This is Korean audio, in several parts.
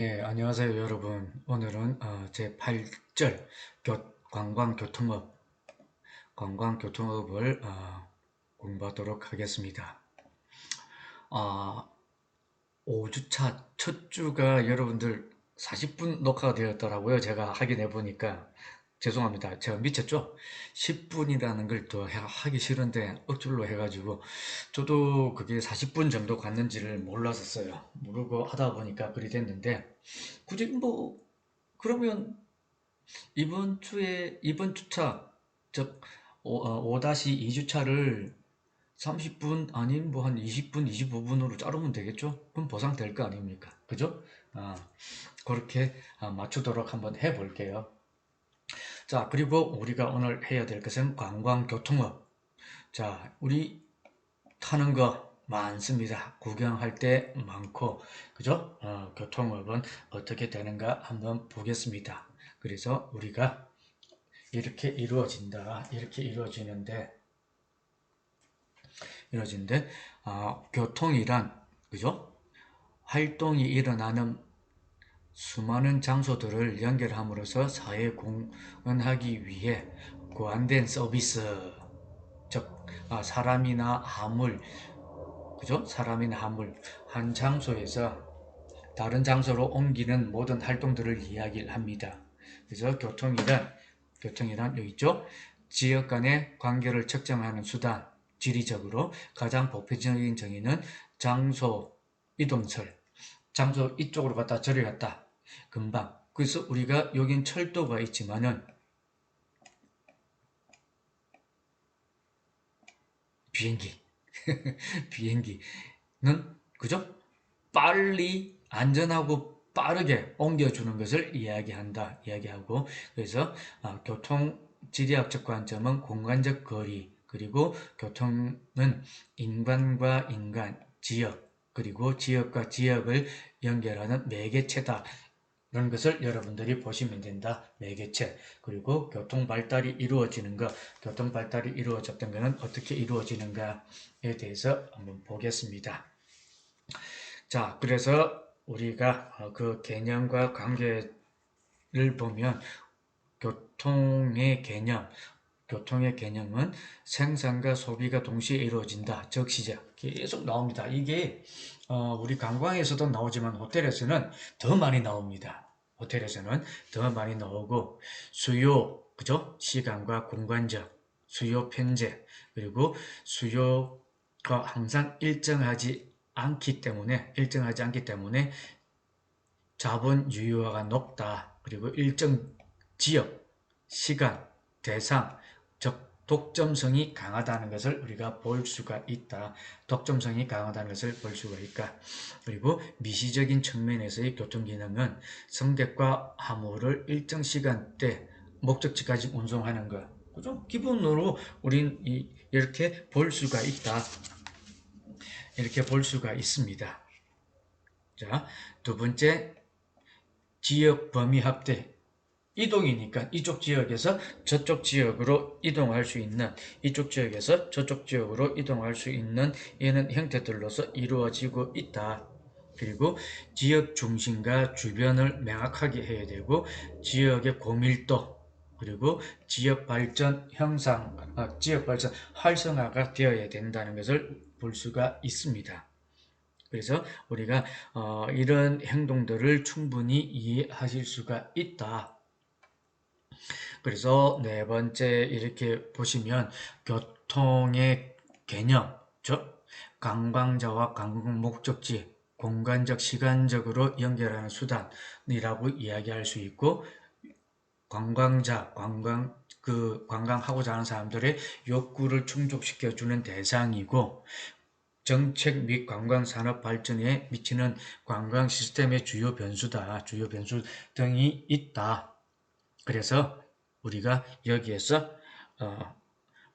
예, 안녕하세요, 여러분. 오늘은 어, 제 8절 관광교통업, 관광교통업을 어, 공부하도록 하겠습니다. 아, 5주차 첫 주가 여러분들 40분 녹화가 되었더라고요. 제가 확인해 보니까 죄송합니다. 제가 미쳤죠? 10분이라는 걸 더 하기 싫은데 억줄로 해가지고 저도 그게 40분 정도 갔는지를 몰랐었어요. 모르고 하다 보니까 그리 됐는데 굳이 뭐 그러면 이번 주에 이번 주차 즉 5-2주차를 30분 아닌 뭐 한 20분, 25분으로 자르면 되겠죠? 그럼 보상 될 거 아닙니까? 그죠? 아, 그렇게 아, 맞추도록 한번 해 볼게요. 자, 그리고 우리가 오늘 해야 될 것은 관광교통업. 자, 우리 타는 거 많습니다. 구경할 때 많고, 그죠? 어, 교통업은 어떻게 되는가 한번 보겠습니다. 그래서 우리가 이렇게 이루어진다. 이렇게 이루어지는데, 이루어지는데, 어, 교통이란, 그죠? 활동이 일어나는 수많은 장소들을 연결함으로써 사회 공헌하기 위해 고안된 서비스, 즉 아, 사람이나 화물, 그죠? 사람이나 화물 한 장소에서 다른 장소로 옮기는 모든 활동들을 이야기를 합니다. 그래서 교통이란 교통이란 여기 있죠? 지역 간의 관계를 측정하는 수단, 지리적으로 가장 보편적인 정의는 장소 이동설, 장소 이쪽으로 갔다 저리 갔다 금방 그래서 우리가 여긴 철도가 있지만은 비행기 비행기는 그죠? 빨리 안전하고 빠르게 옮겨주는 것을 이야기한다 이야기하고 그래서 아, 교통 지리학적 관점은 공간적 거리 그리고 교통은 인간과 인간 지역 그리고 지역과 지역을 연결하는 매개체다. 이런 것을 여러분들이 보시면 된다. 매개체. 그리고 교통 발달이 이루어지는 것, 교통 발달이 이루어졌던 것은 어떻게 이루어지는가에 대해서 한번 보겠습니다. 자, 그래서 우리가 어, 그 개념과 관계를 보면 교통의 개념, 교통의 개념은 생산과 소비가 동시에 이루어진다. 적시적. 계속 나옵니다. 이게 어, 우리 관광에서도 나오지만 호텔에서는 더 많이 나옵니다. 호텔에서는 더 많이 나오고 수요, 그죠? 시간과 공간적, 수요 편제, 그리고 수요가 항상 일정하지 않기 때문에 일정하지 않기 때문에 자본 유효화가 높다. 그리고 일정 지역, 시간, 대상, 독점성이 강하다는 것을 우리가 볼 수가 있다. 독점성이 강하다는 것을 볼 수가 있다. 그리고 미시적인 측면에서의 교통기능은 승객과 화물을 일정 시간대 목적지까지 운송하는 것. 그죠? 기본으로 우린 이렇게 볼 수가 있다. 이렇게 볼 수가 있습니다. 자, 두 번째, 지역 범위 합대. 이동이니까 이쪽 지역에서 저쪽 지역으로 이동할 수 있는 이쪽 지역에서 저쪽 지역으로 이동할 수 있는 이는 형태들로서 이루어지고 있다. 그리고 지역 중심과 주변을 명확하게 해야 되고 지역의 고밀도 그리고 지역 발전 형상, 아, 지역 발전 활성화가 되어야 된다는 것을 볼 수가 있습니다. 그래서 우리가 어, 이런 행동들을 충분히 이해하실 수가 있다. 그래서 네 번째 이렇게 보시면 교통의 개념, 즉 관광자와 관광 목적지, 공간적, 시간적으로 연결하는 수단이라고 이야기할 수 있고 관광자, 관광 그 관광하고자 하는 사람들의 욕구를 충족시켜 주는 대상이고 정책 및 관광 산업 발전에 미치는 관광 시스템의 주요 변수다. 주요 변수 등이 있다. 그래서 우리가 여기에서 어,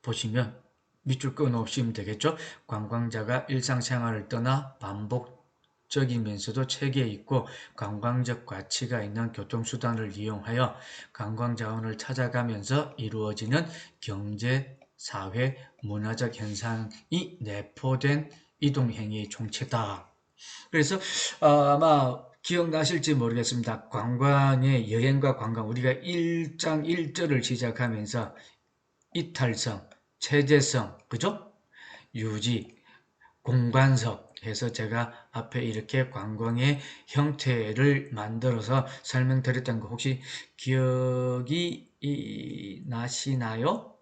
보시면 밑줄 끊어없이면 되겠죠. 관광자가 일상생활을 떠나 반복적이면서도 체계 있고 관광적 가치가 있는 교통수단을 이용하여 관광자원을 찾아가면서 이루어지는 경제, 사회, 문화적 현상이 내포된 이동행위의 총체다. 그래서 어, 아마 기억나실지 모르겠습니다. 관광의 여행과 관광 우리가 일장일절을 시작하면서 이탈성, 체제성, 그죠? 유지, 공간석 해서 제가 앞에 이렇게 관광의 형태를 만들어서 설명드렸던 거 혹시 기억이 나시나요?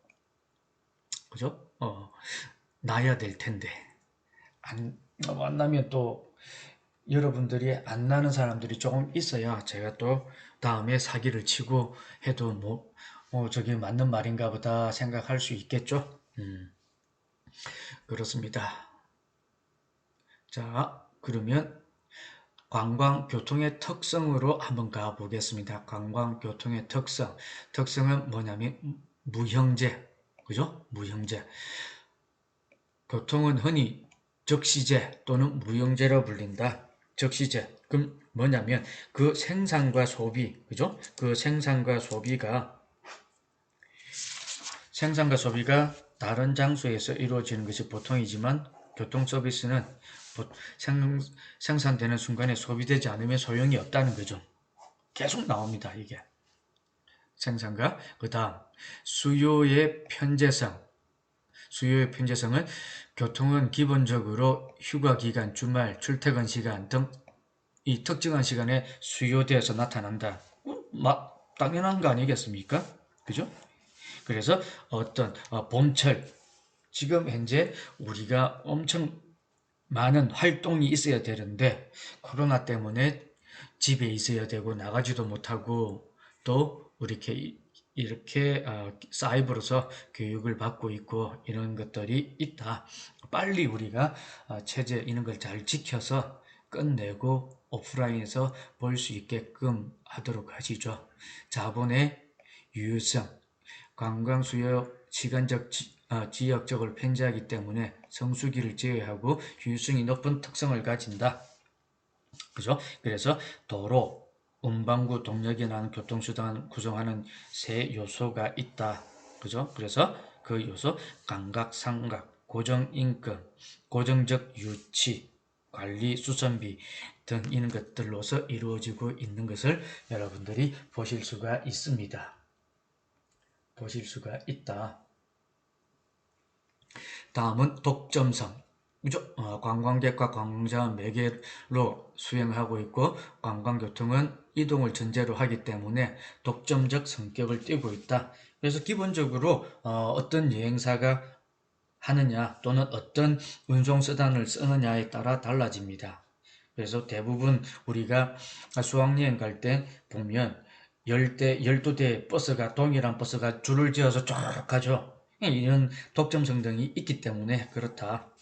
그죠? 어, 나야 될 텐데 안 만나면 또 여러분들이 안 나는 사람들이 조금 있어야 제가 또 다음에 사기를 치고 해도 뭐 어, 저게 맞는 말인가 보다 생각할 수 있겠죠. 음, 그렇습니다. 자, 그러면 관광교통의 특성으로 한번 가보겠습니다. 관광교통의 특성. 특성은 뭐냐면 무형제. 그죠? 무형제. 교통은 흔히 적시제 또는 무형제로 불린다. 적시제. 그럼 뭐냐면 그 생산과 소비, 그죠? 그 생산과 소비가 생산과 소비가 다른 장소에서 이루어지는 것이 보통이지만 교통 서비스는 생, 생산되는 순간에 소비되지 않으면 소용이 없다는 거죠. 계속 나옵니다. 이게. 생산과 그 다음 수요의 편제성 수요의 편제성은 교통은 기본적으로 휴가 기간, 주말, 출퇴근 시간 등 이 특정한 시간에 수요되어서 나타난다. 어, 막 당연한 거 아니겠습니까? 그죠? 그래서 어떤 어, 봄철 지금 현재 우리가 엄청 많은 활동이 있어야 되는데 코로나 때문에 집에 있어야 되고 나가지도 못하고 또 이렇게 이렇게 어, 사이버로서 교육을 받고 있고 이런 것들이 있다. 빨리 우리가 어, 체제 이런 걸 잘 지켜서 끝내고 오프라인에서 볼 수 있게끔 하도록 하시죠. 자본의 유효성, 관광 수요 시간적 지, 어, 지역적으로 편제하기 때문에 성수기를 제외하고 유효성이 높은 특성을 가진다. 그죠? 그래서 도로, 운반구 동력이라는 교통수단 구성하는 세 요소가 있다. 그죠? 그래서 그 요소 감각, 삼각, 고정인권, 고정적 유치, 관리, 수선비 등 이런 것들로서 이루어지고 있는 것을 여러분들이 보실 수가 있습니다. 보실 수가 있다. 다음은 독점성. 어, 관광객과 관광자는 매개로 수행하고 있고 관광교통은 이동을 전제로 하기 때문에 독점적 성격을 띠고 있다. 그래서 기본적으로 어, 떤 여행사가 하느냐 또는 어떤 운송수단을 쓰느냐에 따라 달라집니다. 그래서 대부분 우리가 수학여행 갈 때 보면 10대, 12대 버스가 동일한 버스가 줄을 지어서 쭉 가죠. 이런 독점성 등이 있기 때문에 그렇다.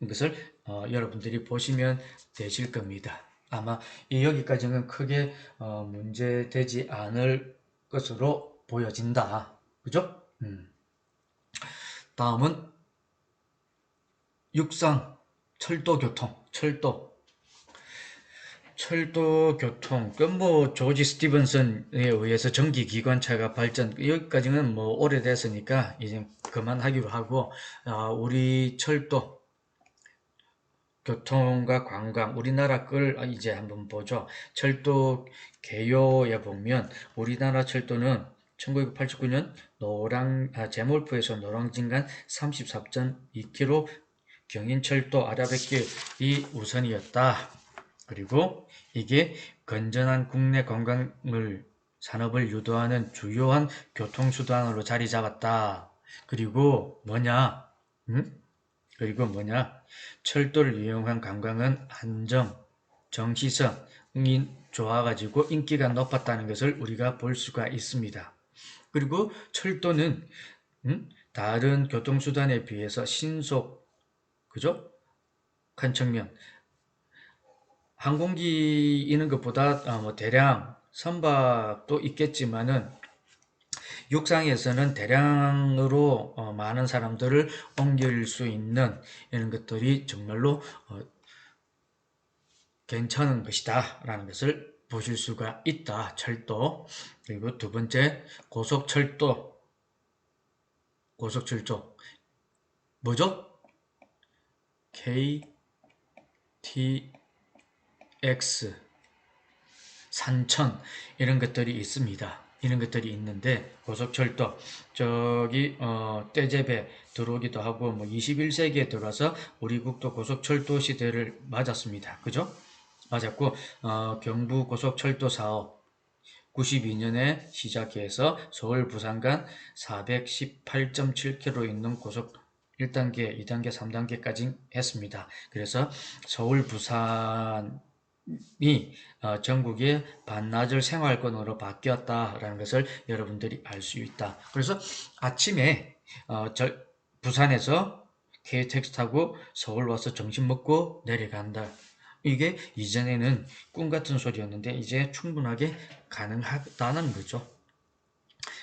이것을 어, 여러분들이 보시면 되실 겁니다. 아마 여기까지는 크게 어, 문제되지 않을 것으로 보여진다. 그죠? 음. 다음은 육상, 철도 교통, 철도. 철도 교통, 그뭐 조지 스티븐슨에 의해서 전기 기관차가 발전, 여기까지는 뭐 오래됐으니까 이제 그만하기로 하고, 어, 우리 철도, 교통과 관광, 우리나라 걸 이제 한번 보죠. 철도 개요에 보면 우리나라 철도는 1989년 노랑 아, 제몰프에서 노랑진간 34.2km 경인철도 아라뱃길이 우선이었다. 그리고 이게 건전한 국내 관광을 산업을 유도하는 주요한 교통수단으로 자리 잡았다. 그리고 뭐냐? 응? 그리고 뭐냐? 철도를 이용한 관광은 안정, 정시성이 좋아가지고 인기가 높았다는 것을 우리가 볼 수가 있습니다. 그리고 철도는 음? 다른 교통수단에 비해서 신속, 그죠? 한 측면. 항공기 있는 것보다 어, 뭐 대량 선박도 있겠지만은 육상에서는 대량으로 어, 많은 사람들을 옮길 수 있는 이런 것들이 정말로 어, 괜찮은 것이다 라는 것을 보실 수가 있다. 철도 그리고 두 번째 고속철도 고속철도 뭐죠? KTX, 산천 이런 것들이 있습니다. 이런 것들이 있는데 고속철도 저기 어, 떼제배 들어오기도 하고 뭐 21세기에 들어와서 우리 국도 고속철도 시대를 맞았습니다. 그죠? 맞았고 어, 경부 고속철도 사업 92년에 시작해서 서울 부산 간 418.7km 있는 고속 1단계, 2단계, 3단계까지 했습니다. 그래서 서울 부산 이 어, 전국의 반나절 생활권으로 바뀌었다라는 것을 여러분들이 알 수 있다. 그래서 아침에 어, 저, 부산에서 KTX 타고 서울 와서 점심 먹고 내려간다. 이게 이전에는 꿈 같은 소리였는데 이제 충분하게 가능하다는 거죠.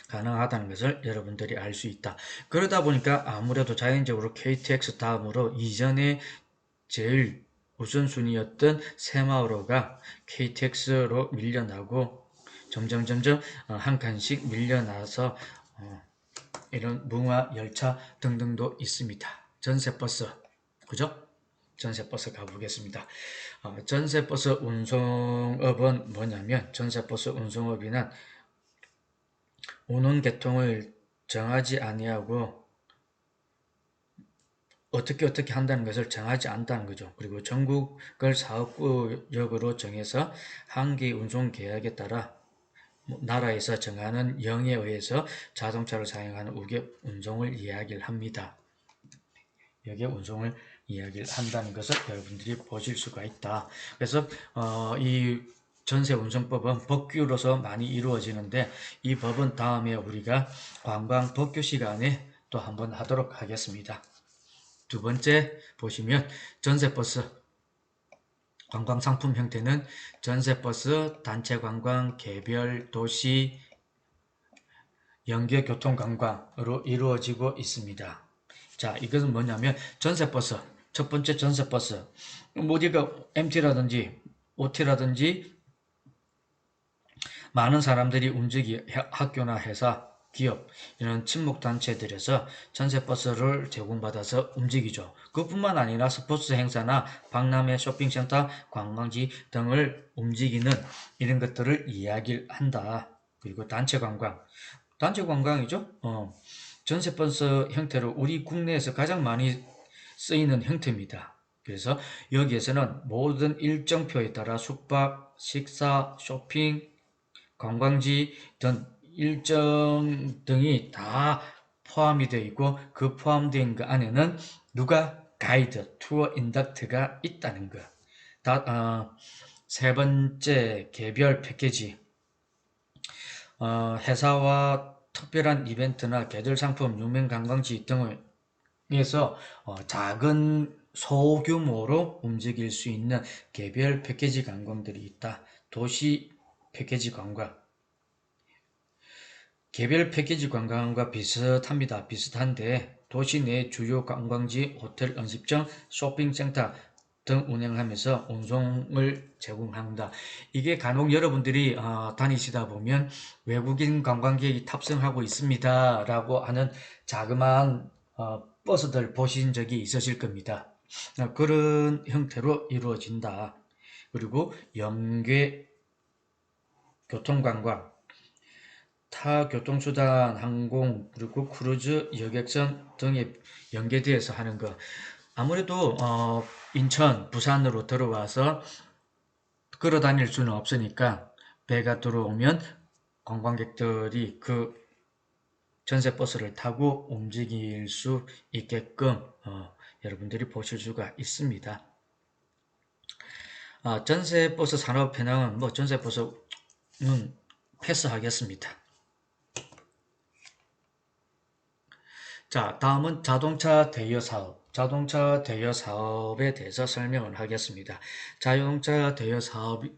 가능하다는 것을 여러분들이 알 수 있다. 그러다 보니까 아무래도 자연적으로 KTX 다음으로 이전에 제일 우선순위였던 새마을호가 KTX로 밀려나고 점점 점점 어, 한 칸씩 밀려나서 어, 이런 문화 열차 등등도 있습니다. 전세버스 그죠? 전세버스 가보겠습니다. 어, 전세버스 운송업은 뭐냐면 전세버스 운송업이란 운원 계통을 정하지 아니하고 어떻게 어떻게 한다는 것을 정하지 않다는 거죠. 그리고 전국을 사업구역으로 정해서 한기 운송 계약에 따라 뭐 나라에서 정하는 영에 의해서 자동차를 사용하는 우계 운송을 이야기를 합니다. 여기에 운송을 이야기를 한다는 것을 여러분들이 보실 수가 있다. 그래서 어, 이 전세 운송법은 법규로서 많이 이루어지는데 이 법은 다음에 우리가 관광 법규 시간에 또 한번 하도록 하겠습니다. 두 번째 보시면 전세버스 관광 상품 형태는 전세버스, 단체 관광, 개별, 도시, 연계 교통 관광으로 이루어지고 있습니다. 자, 이것은 뭐냐면 전세버스, 첫 번째 전세버스, 뭐 어디가 MT라든지 OT라든지 많은 사람들이 움직이 학교나 회사, 기업 이런 친목 단체들에서 전세 버스를 제공받아서 움직이죠. 그뿐만 아니라 스포츠 행사나 박람회, 쇼핑센터, 관광지 등을 움직이는 이런 것들을 이야기를 한다. 그리고 단체 관광, 단체 관광이죠. 어, 전세 버스 형태로 우리 국내에서 가장 많이 쓰이는 형태입니다. 그래서 여기에서는 모든 일정표에 따라 숙박, 식사, 쇼핑, 관광지 등 일정 등이 다 포함이 되어 있고 그 포함된 그 안에는 누가 가이드, 투어 인덕트가 있다는 거. 다, 어, 세 번째 개별 패키지. 어, 회사와 특별한 이벤트나 계절 상품, 유명 관광지 등을 위해서 어, 작은 소규모로 움직일 수 있는 개별 패키지 관광들이 있다. 도시 패키지 관광. 개별 패키지 관광과 비슷합니다. 비슷한데 도시 내 주요 관광지, 호텔, 음식점, 쇼핑센터 등 운영하면서 운송을 제공합니다. 이게 간혹 여러분들이 어, 다니시다 보면 외국인 관광객이 탑승하고 있습니다. 라고 하는 자그마한 어, 버스들 보신 적이 있으실 겁니다. 어, 그런 형태로 이루어진다. 그리고 연계 교통관광, 타 교통수단, 항공, 그리고 크루즈, 여객선 등에 연계되어서 하는 것. 아무래도 어, 인천, 부산으로 들어와서 걸어 다닐 수는 없으니까 배가 들어오면 관광객들이 그 전세버스를 타고 움직일 수 있게끔 어, 여러분들이 보실 수가 있습니다. 아, 전세버스 산업 현황은 뭐 전세버스는 패스하겠습니다. 자, 다음은 자동차 대여 사업. 자동차 대여 사업에 대해서 설명을 하겠습니다. 자동차 대여 사업의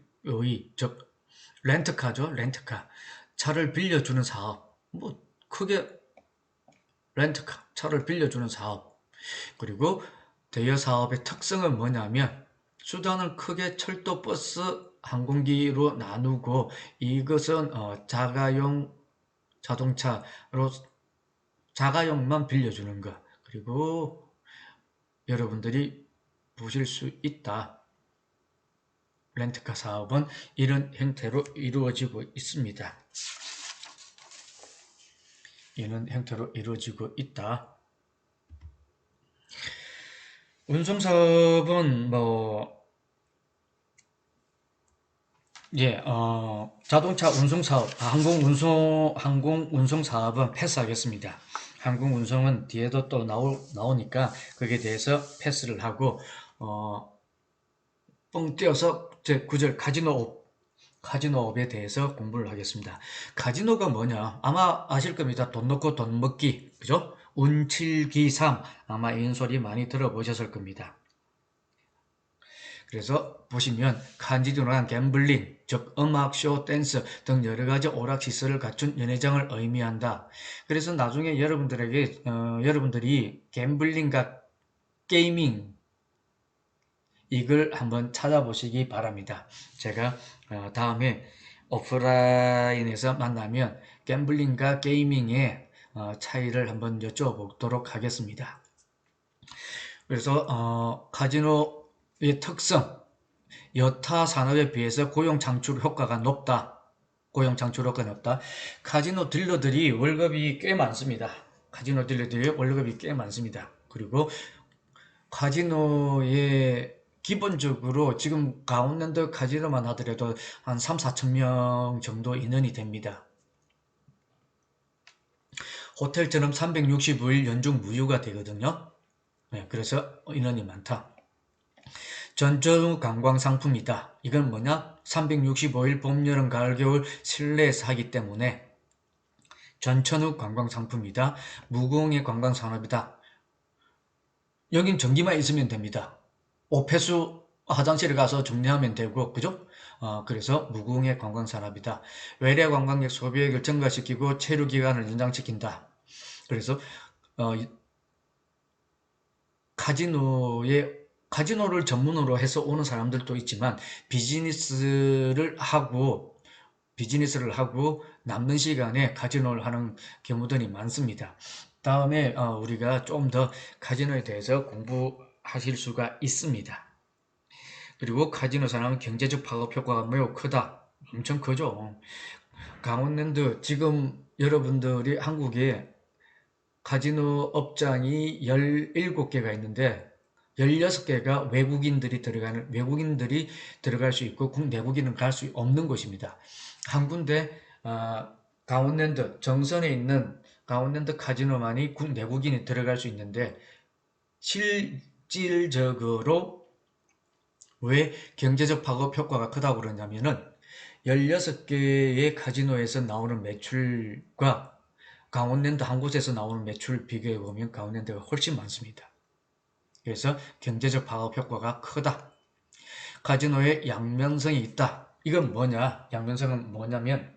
즉 렌트카죠. 렌트카. 차를 빌려주는 사업. 뭐 크게 렌트카, 차를 빌려주는 사업. 그리고 대여 사업의 특성은 뭐냐면 수단을 크게 철도, 버스, 항공기로 나누고 이것은 어, 자가용 자동차로 자가용만 빌려주는 것 그리고 여러분들이 보실 수 있다. 렌트카 사업은 이런 형태로 이루어지고 있습니다. 이런 형태로 이루어지고 있다. 운송사업은 뭐 예, 어, 자동차 운송 사업, 아, 항공 운송, 항공 운송 사업은 패스하겠습니다. 항공 운송은 뒤에도 또 나오, 나오니까 거기에 대해서 패스를 하고, 어, 뻥 띄어서 제 구절 카지노 카지노업에 대해서 공부를 하겠습니다. 카지노가 뭐냐? 아마 아실 겁니다. 돈 넣고 돈 먹기. 그죠? 운칠기삼. 아마 이런 소리 많이 들어보셨을 겁니다. 그래서 보시면 카지노란 갬블링, 즉 음악, 쇼, 댄스 등 여러 가지 오락시설을 갖춘 연회장을 의미한다. 그래서 나중에 여러분들에게 어, 여러분들이 갬블링과 게이밍 이걸 한번 찾아보시기 바랍니다. 제가 어, 다음에 오프라인에서 만나면 갬블링과 게이밍의 어, 차이를 한번 여쭤보도록 하겠습니다. 그래서 어, 카지노 의 특성, 여타 산업에 비해서 고용 창출 효과가 높다. 고용 창출 효과가 높다. 카지노 딜러들이 월급이 꽤 많습니다. 카지노 딜러들이 월급이 꽤 많습니다. 그리고 카지노의 기본적으로 지금 가운데도 카지노만 하더라도 한 3, 4천 명 정도 인원이 됩니다. 호텔처럼 365일 연중 무휴가 되거든요. 네, 그래서 인원이 많다. 전전 관광 상품이다. 이건 뭐냐? 365일 봄, 여름, 가을, 겨울 실내에서 하기 때문에 전천후 관광 상품이다. 무공의 관광 산업이다. 여긴 전기만 있으면 됩니다. 오폐수 화장실에 가서 정리하면 되고 그죠? 어, 그래서 무궁의 관광산업이다. 외래 관광객 소비액을 증가시키고 체류 기간을 연장시킨다. 그래서 어, 카지노에 카지노를 전문으로 해서 오는 사람들도 있지만 비즈니스를 하고 비즈니스를 하고 남는 시간에 카지노를 하는 경우들이 많습니다. 다음에 어, 우리가 좀 더 카지노에 대해서 공부 하실 수가 있습니다. 그리고 카지노 산업은 경제적 파급 효과가 매우 크다. 엄청 크죠. 강원랜드 지금 여러분들이 한국에 카지노 업장이 17개가 있는데 16개가 외국인들이 들어가는 외국인들이 들어갈 수 있고 내국인은 갈 수 없는 곳입니다. 한 군데 어, 강원랜드 정선에 있는 강원랜드 카지노만이 내국인이 들어갈 수 있는데 실 실질적으로 왜 경제적 파급 효과가 크다고 그러냐면은 16개의 카지노에서 나오는 매출과 강원랜드 한 곳에서 나오는 매출 비교해 보면 강원랜드가 훨씬 많습니다. 그래서 경제적 파급 효과가 크다. 카지노에 양면성이 있다. 이건 뭐냐? 양면성은 뭐냐면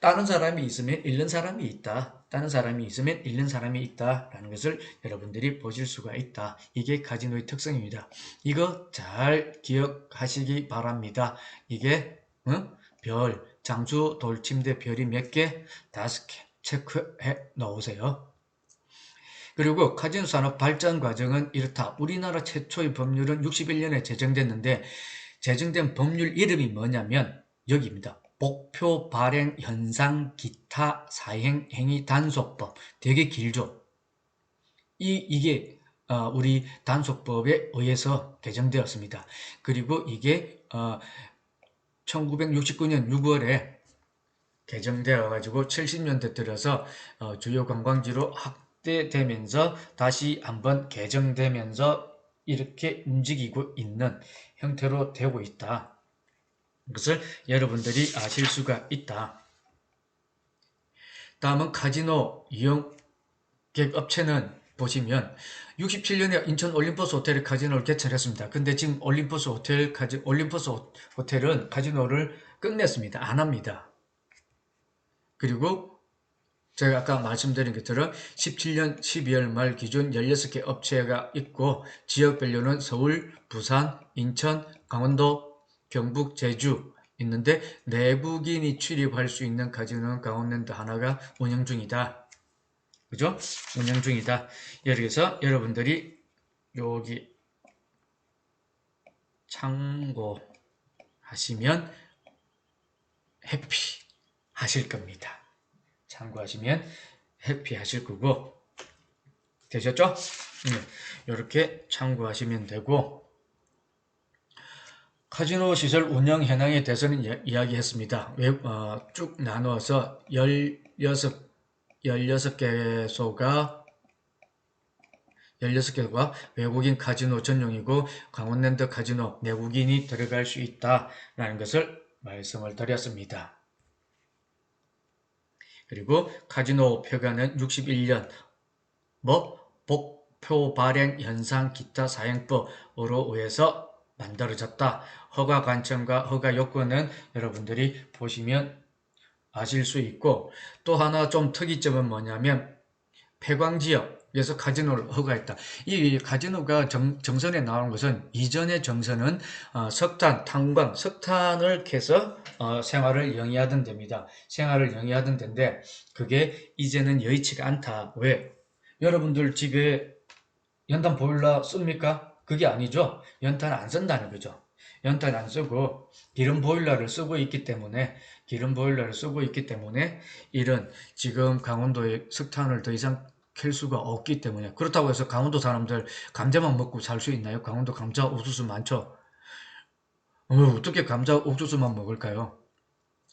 다른 사람이 있으면 잃는 사람이 있다. 다른 사람이 있으면 잃는 사람이 있다 라는 것을 여러분들이 보실 수가 있다. 이게 카지노의 특성입니다. 이거 잘 기억하시기 바랍니다. 이게 어? 별, 장수, 돌침대 별이 몇 개? 다섯 개. 체크해 놓으세요. 그리고 카지노 산업 발전 과정은 이렇다. 우리나라 최초의 법률은 61년에 제정됐는데 제정된 법률 이름이 뭐냐면 여기입니다. 목표 발행 현상 기타 사행 행위 단속법 되게 길죠. 이 이게 어, 우리 단속법에 의해서 개정되었습니다. 그리고 이게 어, 1969년 6월에 개정되어 가지고 70년대 들어서 어, 주요 관광지로 확 대되면서 다시 한번 개정되면서 이렇게 움직이고 있는 형태로 되고 있다. 것을 여러분들이 아실 수가 있다. 다음은 카지노 이용객 업체는 보시면 67년에 인천 올림포스 호텔에 카지노를 개설했습니다. 근데 지금 올림포스 호텔 카지 올림포스 호텔은 카지노를 끝냈습니다. 안 합니다. 그리고 제가 아까 말씀드린 것처럼 17년 12월 말 기준 16개 업체가 있고 지역별로는 서울, 부산, 인천, 강원도, 경북, 제주 있는데 내국인이 출입할 수 있는 카지노는 강원랜드 하나가 운영 중이다. 그죠? 운영 중이다. 들어서 여러분들이 여기 참고하시기 하시면 해피 하실 겁니다. 참고하시면 해피 하실 거고 되셨죠? 네, 이렇게 참고하시면 되고 카지노 시설 운영 현황에 대해서는 이- 이야기했습니다. 외- 어, 쭉 나누어서 16, 16개소가 16개가 외국인 카지노 전용이고 강원랜드 카지노 내국인이 들어갈 수 있다라는 것을 말씀을 드렸습니다. 그리고 카지노 표가는 61년 뭐 복표 발행 현상 기타 사행법으로 의해서 만들어졌다. 허가 관청과 허가 요건은 여러분들이 보시면 아실 수 있고 또 하나 좀 특이점은 뭐냐면 폐광지역 에서 카지노를 허가했다. 이 카지노가 정, 정선에 나온 것은 이전의 정선은 어, 석탄, 탄광, 석탄을 캐서 어, 생활을 영위하던 데입니다. 생활을 영위하던 데인데 그게 이제는 여의치가 않다. 왜? 여러분들 집에 연탄 보일러 씁니까? 그게 아니죠. 연탄 안 쓴다는 거죠. 연탄 안 쓰고 기름 보일러를 쓰고 있기 때문에 기름 보일러를 쓰고 있기 때문에 이런 지금 강원도에 석탄을 더 이상 캘 수가 없기 때문에 그렇다고 해서 강원도 사람들 감자만 먹고 살 수 있나요? 강원도 감자 옥수수 많죠. 어, 어떻게 감자 옥수수만 먹을까요?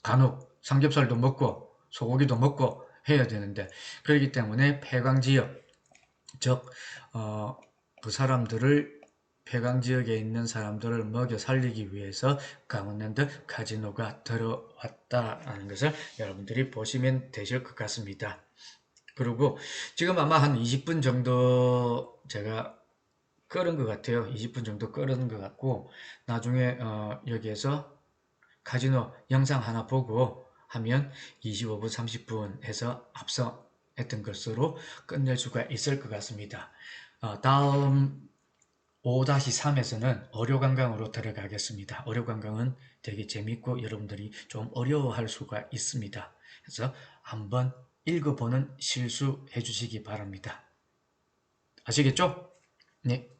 간혹 삼겹살도 먹고 소고기도 먹고 해야 되는데 그렇기 때문에 폐광지역 즉 어, 그 사람들을 폐광 지역에 있는 사람들을 먹여 살리기 위해서 강원랜드 카지노가 들어왔다는 것을 여러분들이 보시면 되실 것 같습니다. 그리고 지금 아마 한 20분 정도 제가 끓은 것 같아요. 20분 정도 끓은 것 같고 나중에 어, 여기에서 카지노 영상 하나 보고 하면 25분, 30분 해서 앞서 했던 것으로 끝낼 수가 있을 것 같습니다. 어, 다음 5-3에서는 어려관광으로 들어가겠습니다. 어려관광은 되게 재밌고 여러분들이 좀 어려워할 수가 있습니다. 그래서 한번 읽어보는 실수 해 주시기 바랍니다. 아시겠죠? 네.